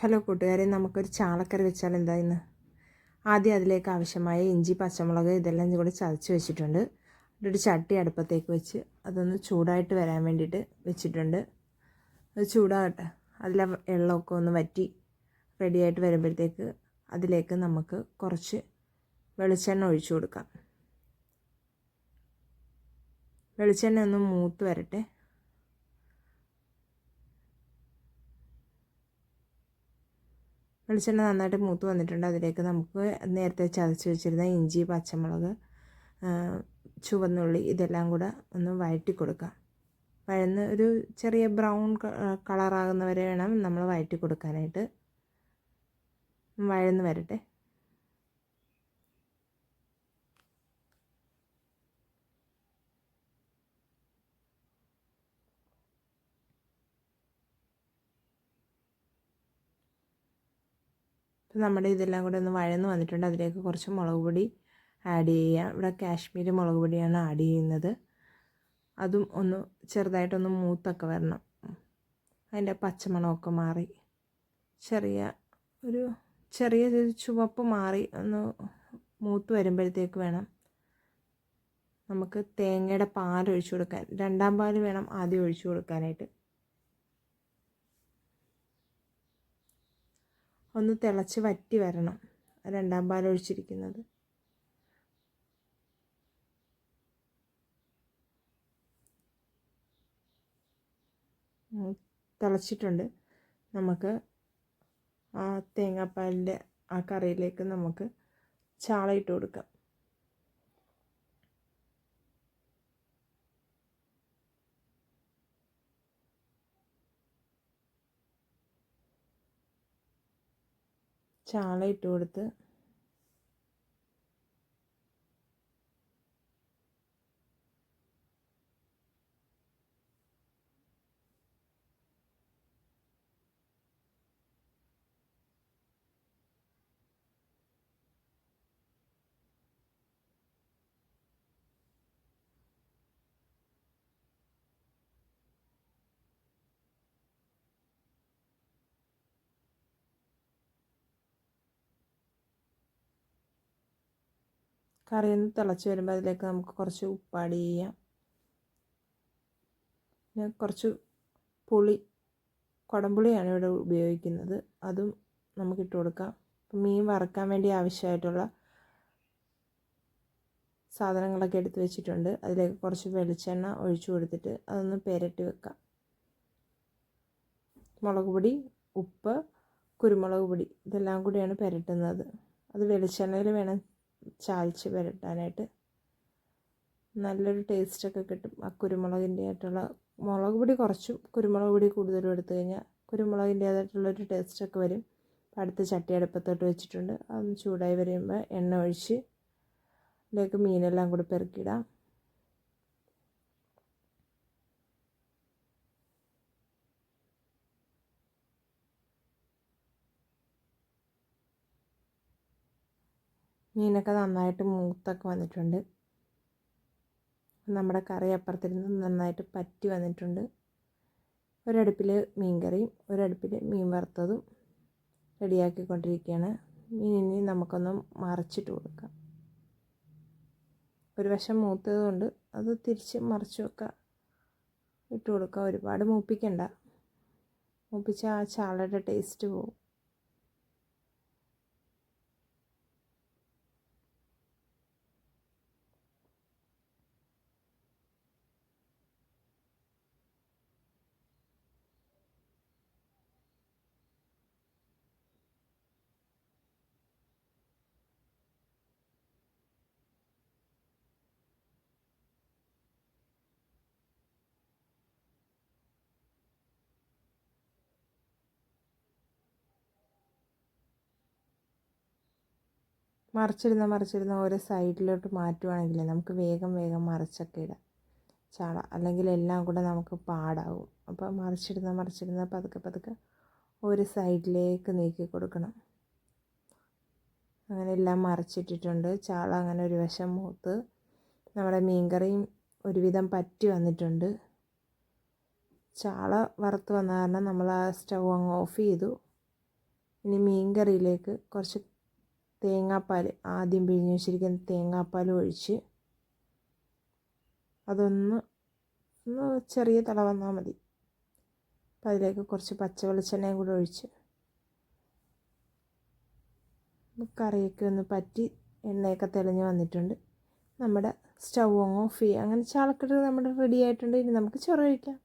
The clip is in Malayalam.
ഹലോ കൂട്ടുകാരെ നമുക്കൊരു ചാളക്കറി വെച്ചാൽ എന്താ ഇന്ന്? ആദ്യം അതിലേക്ക് ആവശ്യമായ ഇഞ്ചി പച്ചമുളക് ഇതെല്ലാം കൂടി ചതച്ച് വെച്ചിട്ടുണ്ട്. ഒരു ചട്ടി അടുപ്പത്തേക്ക് വെച്ച് അതൊന്ന് ചൂടായിട്ട് വരാൻ വേണ്ടിയിട്ട് വെച്ചിട്ടുണ്ട്. അത് ചൂടാകട്ടെ. അതിലെ വെള്ളമൊക്കെ ഒന്ന് വറ്റി റെഡിയായിട്ട് വരുമ്പോഴത്തേക്ക് അതിലേക്ക് നമുക്ക് കുറച്ച് വെളിച്ചെണ്ണ ഒഴിച്ചു കൊടുക്കാം. വെളിച്ചെണ്ണ ഒന്ന് മൂത്ത് വരട്ടെ. വെളിച്ചെണ്ണ നന്നായിട്ട് മൂത്ത് വന്നിട്ടുണ്ട്. അതിലേക്ക് നമുക്ക് നേരത്തെ ചതച്ച് വെച്ചിരുന്ന ഇഞ്ചി പച്ചമുളക് ചുവന്നുള്ളി ഇതെല്ലാം കൂടെ ഒന്ന് വഴറ്റി കൊടുക്കാം. വഴന്ന് ഒരു ചെറിയ ബ്രൗൺ കളറാകുന്നവരെ വേണം നമ്മൾ വഴറ്റി കൊടുക്കാനായിട്ട്. വഴന്ന് വരട്ടെ. അപ്പോൾ നമ്മുടെ ഇതെല്ലാം കൂടെ ഒന്ന് വഴന്ന് വന്നിട്ടുണ്ട്. അതിലേക്ക് കുറച്ച് മുളക് പൊടി ആഡ് ചെയ്യാം. ഇവിടെ കാശ്മീർ മുളക് പൊടിയാണ് ആഡ് ചെയ്യുന്നത്. അതും ഒന്ന് ചെറുതായിട്ടൊന്ന് മൂത്തൊക്കെ വരണം. അതിന്റെ പച്ചമണമൊക്കെ മാറി. ചെറിയ ഒരു ചെറിയ ചുവപ്പ് മാറി ഒന്ന് മൂത്ത് വരുമ്പോഴത്തേക്ക് വേണം നമുക്ക് തേങ്ങയുടെ പാൽ ഒഴിച്ചു കൊടുക്കാൻ. രണ്ടാം പാൽ വേണം ആദ്യം ഒഴിച്ചു കൊടുക്കാനായിട്ട്. ഒന്ന് തിളച്ച് വറ്റി വരണം. രണ്ടാം പാൽ ഒഴിച്ചിരിക്കുന്നത്. തിളച്ചിട്ടുണ്ട്. നമുക്ക് ആ തേങ്ങാപ്പാലിന്റെ ആ കറിയിലേക്ക് നമുക്ക് ചാള ഇട്ട് കൊടുക്കാം. ചാള ഇട്ട് കൊടുത്ത് കറി ഒന്ന് തിളച്ച് വരുമ്പോൾ അതിലേക്ക് നമുക്ക് കുറച്ച് ഉപ്പ് ആഡ് ചെയ്യാം. പിന്നെ കുറച്ച് പുളി കുടംപുളിയാണ് ഇവിടെ ഉപയോഗിക്കുന്നത്. അതും നമുക്ക് ഇട്ട് കൊടുക്കാം. മീൻ വറക്കാൻ വേണ്ടി ആവശ്യമായിട്ടുള്ള സാധനങ്ങളൊക്കെ എടുത്ത് വെച്ചിട്ടുണ്ട്. അതിലേക്ക് കുറച്ച് വെളിച്ചെണ്ണ ഒഴിച്ചു കൊടുത്തിട്ട് അതൊന്ന് പെരട്ടി വെക്കാം. മുളക് പൊടി ഉപ്പ് കുരുമുളക് പൊടി ഇതെല്ലാം കൂടിയാണ് പെരട്ടുന്നത്. അത് വെളിച്ചെണ്ണയിൽ വേണം ചാലിച്ച് പുരട്ടാനായിട്ട് നല്ലൊരു ടേസ്റ്റൊക്കെ കിട്ടും. ആ കുരുമുളകിന്റെ ആയിട്ടുള്ള മുളക് പൊടി കുറച്ചും കുരുമുളക് പൊടി കൂടുതലും എടുത്തു കഴിഞ്ഞാൽ കുരുമുളകിന്റേതായിട്ടുള്ളൊരു ടേസ്റ്റൊക്കെ വരും. അടുത്ത ചട്ടി അടുപ്പത്തോട്ട് വെച്ചിട്ടുണ്ട്. അതൊന്ന് ചൂടായി വരുമ്പോൾ എണ്ണ ഒഴിച്ച് അതിലേക്ക് മീനെല്ലാം കൂടി പെറുക്കിയിടാം. മീനൊക്കെ നന്നായിട്ട് മൂത്തൊക്കെ വന്നിട്ടുണ്ട്. നമ്മുടെ കറി അപ്പുറത്തിരുന്ന് നന്നായിട്ട് പറ്റി വന്നിട്ടുണ്ട്. ഒരടുപ്പിൽ മീൻ കറിയും ഒരടുപ്പിൽ മീൻ വറുത്തതും റെഡിയാക്കിക്കൊണ്ടിരിക്കുകയാണ്. മീനിനി നമുക്കൊന്ന് മറിച്ചിട്ട് കൊടുക്കാം. ഒരു വശം മൂത്തതുകൊണ്ട് അത് തിരിച്ച് മറിച്ച് വെക്കുക ഇട്ട് കൊടുക്കുക ഒരുപാട് മൂപ്പിക്കണ്ട. മൂപ്പിച്ചാൽ ആ ചാളയുടെ ടേസ്റ്റ് പോകും മറിച്ചിരുന്ന മറിച്ചിരുന്ന ഓരോ സൈഡിലോട്ട് മാറ്റുവാണെങ്കിൽ നമുക്ക് വേഗം വേഗം മറിച്ചൊക്കെ ഇടാം. ചാള അല്ലെങ്കിൽ എല്ലാം കൂടെ നമുക്ക് പാടാവും. അപ്പോൾ മറിച്ചിടുന്ന മറിച്ചിടുന്ന പതുക്കെ പതുക്കെ ഒരു സൈഡിലേക്ക് നീക്കി കൊടുക്കണം. അങ്ങനെ എല്ലാം മറിച്ചിട്ടിട്ടുണ്ട്. ചാള അങ്ങനെ ഒരു വശം മൂത്ത് നമ്മുടെ മീൻകറിയും ഒരുവിധം പറ്റി വന്നിട്ടുണ്ട്. ചാള വറുത്ത് വന്ന കാരണം നമ്മൾ ആ സ്റ്റൗ അങ്ങ് ഓഫ് ചെയ്തു. ഇനി മീൻ കറിയിലേക്ക് കുറച്ച് തേങ്ങാപ്പാൽ ആദ്യം പിഴിഞ്ഞ് വെച്ചിരിക്കുന്ന തേങ്ങാപ്പാൽ ഒഴിച്ച് അതൊന്ന് ഒന്ന് ചെറിയ തള വന്നാൽ മതി. അപ്പം അതിലേക്ക് കുറച്ച് പച്ച വെളിച്ചെണ്ണയും കൂടെ ഒഴിച്ച് കറിയൊക്കെ ഒന്ന് പറ്റി എണ്ണയൊക്കെ തെളിഞ്ഞ് വന്നിട്ടുണ്ട്. നമ്മുടെ സ്റ്റൗ ഓഫ് ചെയ്യുക അങ്ങനെ ചാളക്കറി നമ്മുടെ റെഡി ആയിട്ടുണ്ട്. ഇനി നമുക്ക് ചോറ് കഴിക്കാം.